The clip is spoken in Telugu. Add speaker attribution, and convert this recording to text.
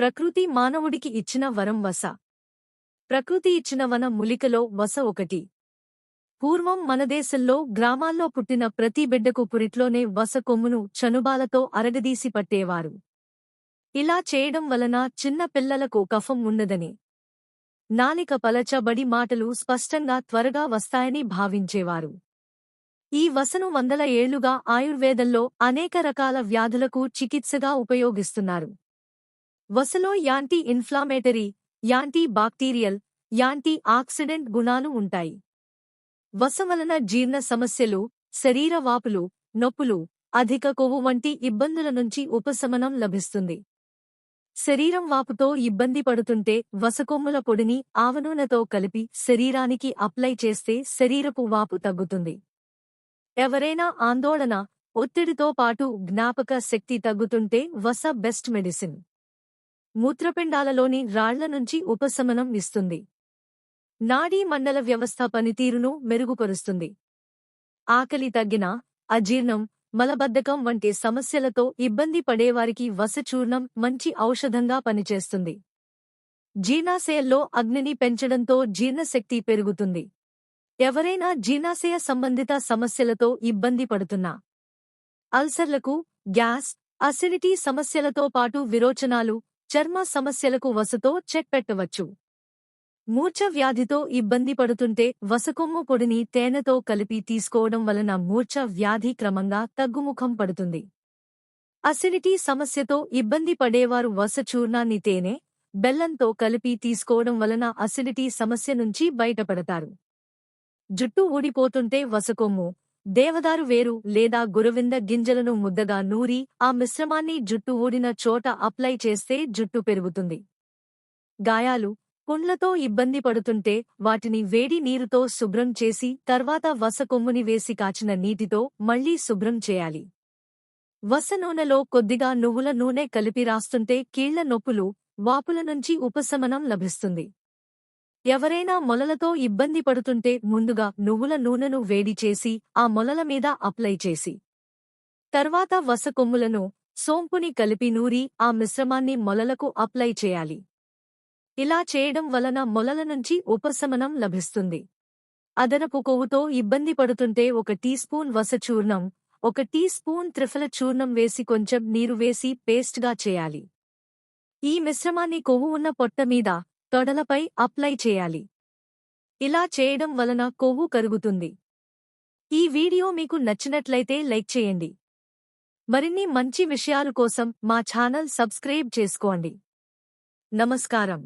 Speaker 1: ప్రకృతి మానవుడికి ఇచ్చిన వరం వస. ప్రకృతి ఇచ్చిన వన ములికలో వస ఒకటి. పూర్వం మన దేశంలో గ్రామాల్లో పుట్టిన ప్రతి బిడ్డకు పురిట్లోనే వస కొమ్మును చనుబాలతో అరగదీసి పట్టేవారు. ఇలా చేయడం వలన చిన్న పిల్లలకు కఫం ఉన్నదని. నాలిక పలచబడి మాటలు స్పష్టంగా త్వరగా వస్తాయని భావించేవారు. ఈ వసను వందల ఏళ్ళుగా ఆయుర్వేదంలో అనేక రకాల వ్యాధులకు చికిత్సగా ఉపయోగిస్తున్నారు. వసలో anti inflammatory anti bacterial anti oxidant గుణాలు ఉంటాయి. వస వలన జీర్ణ సమస్యలు శరీర వాపులు నొప్పులు అధిక కొవ్వు వంటి ఇబ్బందుల నుంచి ఉపశమనం లభిస్తుంది. శరీరం వాపుతో ఇబ్బంది పడుతుంటే వసకొమ్ముల పొడిని ఆవనూనెతో కలిపి శరీరానికి అప్లై చేస్తే శరీరపు వాపు తగ్గుతుంది. ఎవరైనా ఆందోళన ఒత్తిడితో పాటు జ్ఞాపక శక్తి తగ్గుతుంటే వస బెస్ట్ మెడిసిన్. మూత్రపిండాలలోని రాళ్ళ నుంచి ఉపశమనం ఇస్తుంది. నాడీ మండల వ్యవస్థ పనితీరును మెరుగుపరుస్తుంది. ఆకలి తగ్గిన అజీర్ణం మలబద్ధకం వంటి సమస్యలతో ఇబ్బంది పడేవారికి వసచూర్ణం మంచి ఔషధంగా పనిచేస్తుంది. జీర్ణాశయంలో అగ్నిని పెంచడంతో జీర్ణశక్తి పెరుగుతుంది. ఎవరైనా జీర్ణాశయ సంబంధిత సమస్యలతో ఇబ్బంది పడుతున్నా. అల్సర్లకు గ్యాస్ అసిడిటీ సమస్యలతో పాటు విరోచనాలు చర్మ సమస్యలకు వసతో చెక్ పెట్టవచ్చు. మూర్ఛ వ్యాధితో ఇబ్బంది పడుతుంటే వసకొమ్ము పొడిని తేనెతో కలిపి తీసుకోవడం వలన మూర్ఛ వ్యాధి క్రమంగా తగ్గుముఖం పడుతుంది. అసిడిటీ సమస్యతో ఇబ్బంది పడేవారు వసచూర్ణాన్ని తేనె బెల్లంతో కలిపి తీసుకోవడం వలన అసిడిటీ సమస్య నుంచి బయటపడతారు. జుట్టు ఊడిపోతుంటే వసకొమ్ము దేవదారు వేరు లేదా గురవింద గింజలను ముద్దగా నూరి ఆ మిశ్రమాన్ని జుట్టు ఊడిన చోట అప్లై చేస్తే జుట్టు పెరుగుతుంది. గాయాలు పుండ్లతో ఇబ్బంది పడుతుంటే వాటిని వేడి నీరుతో శుభ్రం చేసి తర్వాత వసకొమ్ముని వేసి కాచిన నీటితో మళ్ళీ శుభ్రం చేయాలి. వస నూనెలో కొద్దిగా నువ్వుల నూనె కలిపి రాస్తుంటే కీళ్ళ నొప్పులు వాపుల నుంచి ఉపశమనం లభిస్తుంది. ఎవరైనా మొలలతో ఇబ్బంది పడుతుంటే ముందుగా నువ్వుల నూనెను వేడి చేసి ఆ మొలల మీద అప్లై చేసి. తర్వాత వసకొమ్ములను సోంపుని కలిపి నూరి ఆ మిశ్రమాన్ని మొలలకు అప్లై చేయాలి. ఇలా చేయడం వలన మొలల నుంచి ఉపశమనం లభిస్తుంది. అదనపు కొవ్వుతో ఇబ్బంది పడుతుంటే ఒక టీ స్పూన్ వసచూర్ణం ఒక టీ స్పూన్ త్రిఫల చూర్ణం వేసి కొంచెం నీరు వేసి పేస్ట్గా చేయాలి. ఈ మిశ్రమాన్ని కొవ్వు ఉన్న పొట్ట మీద తొడలపై అప్లై చేయాలి. ఇలా చేయడం వలన కొవ్వు కరుగుతుంది. ఈ వీడియో మీకు నచ్చినట్లయితే లైక్ చేయండి. మరిన్ని మంచి విషయాలు కోసం మా ఛానల్ సబ్స్క్రైబ్ చేసుకోండి. నమస్కారం.